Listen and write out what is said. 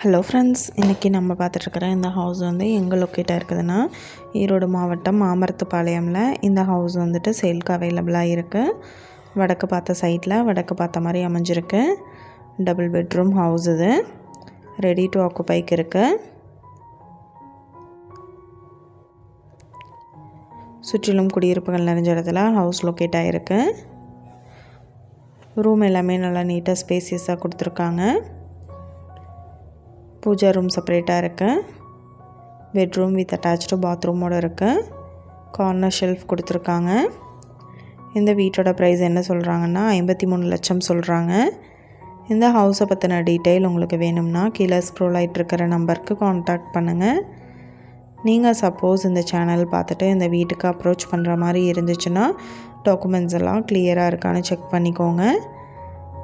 Hello friends இன்றைக்கி நம்ம பார்த்துட்ருக்குற இந்த ஹவுஸ் வந்து எங்கே லொக்கேட்டாக இருக்குதுன்னா ஈரோடு மாவட்டம் மாமரத்துப்பாளையமில். இந்த ஹவுஸ் வந்துட்டு சேல்க்கு அவைலபிளாக இருக்குது வடக்கு பார்த்த சைட்டில் வடக்கு பார்த்த மாதிரி அமைஞ்சிருக்கு. டபுள் பெட்ரூம் ஹவுஸ் இது. ரெடி டு ஆக்குபைக்கு இருக்குது சுற்றிலும் குடியிருப்புகள் நிறைஞ்ச இடத்துல ஹவுஸ் லொக்கேட் ஆகிருக்கு ரூம் எல்லாமே நல்லா நீட்டாக ஸ்பேசியஸாக கொடுத்துருக்காங்க. பூஜா ரூம் செப்பரேட்டாக இருக்குது பெட்ரூம் வித் அட்டாச்சு பாத்ரூமோடு இருக்குது கார்னர் ஷெல்ஃப் கொடுத்துருக்காங்க. இந்த வீட்டோட ப்ரைஸ் என்ன சொல்கிறாங்கன்னா ஐம்பத்தி மூணு லட்சம் சொல்கிறாங்க இந்த ஹவுஸை பற்றின டீட்டெயில் உங்களுக்கு வேணும்னா கீழே ஸ்க்ரோல் ஆகிட்டு இருக்கிற நம்பருக்கு காண்டாக்ட் பண்ணுங்கள் நீங்கள் சப்போஸ் இந்த சேனல் பார்த்துட்டு இந்த வீட்டுக்கு அப்ரோச் பண்ணுற மாதிரி இருந்துச்சுன்னா டாக்குமெண்ட்ஸ் எல்லாம் கிளியராக இருக்கான்னு செக் பண்ணிக்கோங்க.